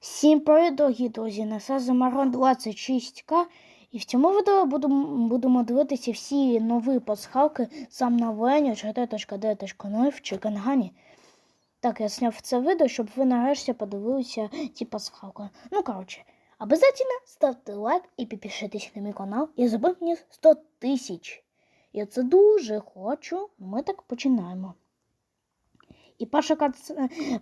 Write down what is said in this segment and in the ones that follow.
Всім привіт, дорогі друзі! На Сазі Марон 26К. І в цьому відео будемо, будемо дивитися всі нові пасхалки сам на Вені 4.9.0 в Чикенгані. Так, я зняв це відео, щоб ви нарешті подивилися ці пасхалки. Ну, коротше, обов'язково ставте лайк і підпишитесь на мій канал. І забив мені 100 тисяч. Я це дуже хочу. Ми так починаємо. І перша,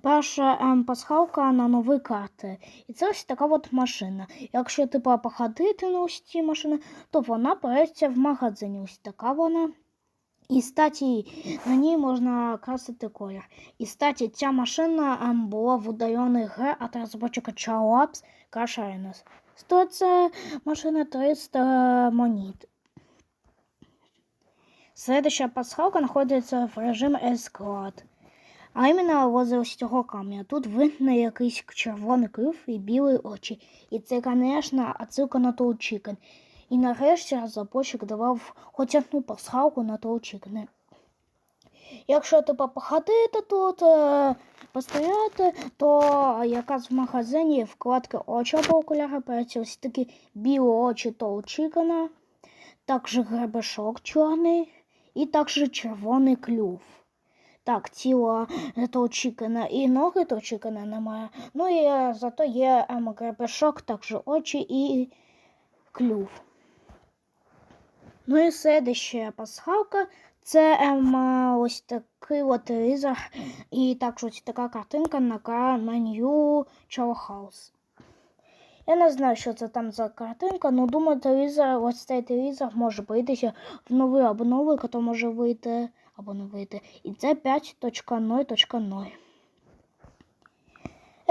перша ем, пасхалка на нові карти. І це ось така от машина. Якщо типу походити на ось ці машини, то вона береться в магазині. Ось така вона. І статі на ній можна красити колір. І статі ця машина ем, була в удаленій гри от розробника Crash Arenas. Стоїть ця машина 300 монет. Следующая пасхалка находится в режимі Escort. А іменно возле ось цього камня. Тут видно якийсь червоний крив і білі очі. І це, звісно, отсилка на Toll Chicken. І нарешті розробник давав хоч одну пасхалку на Toll Chicken. Якщо типу походити тут, е, постояти, то якраз в магазині вкладки очі або окуляри ось такі білі очі Toll Chicken, також гребешок чорний і також червоний клюв. Так, тіло того чікена і ноги того чікена немає. Ну і е, зато є гребешок, також очі і клюв. Ну і следующая пасхалка це ем, е, ось такий от телевізор і також ось така картинка на меню Чаухаус. Я не знаю, що це там за картинка, але думаю, телевізор, ось цей телевізор може появитися в новий або новий, який може вийти вийти. І це 5.0.0.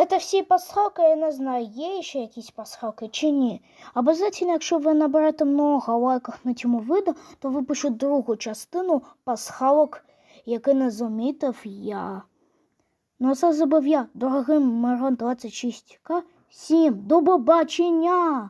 Це всі пасхалки, я не знаю, є ще якісь пасхалки чи ні. Обов'язково, якщо ви наберете много лайків на цьому відео, то випишу другу частину пасхалок, які не замітив я. Ну, а це я, дорогим Марон 26К. Всім до побачення!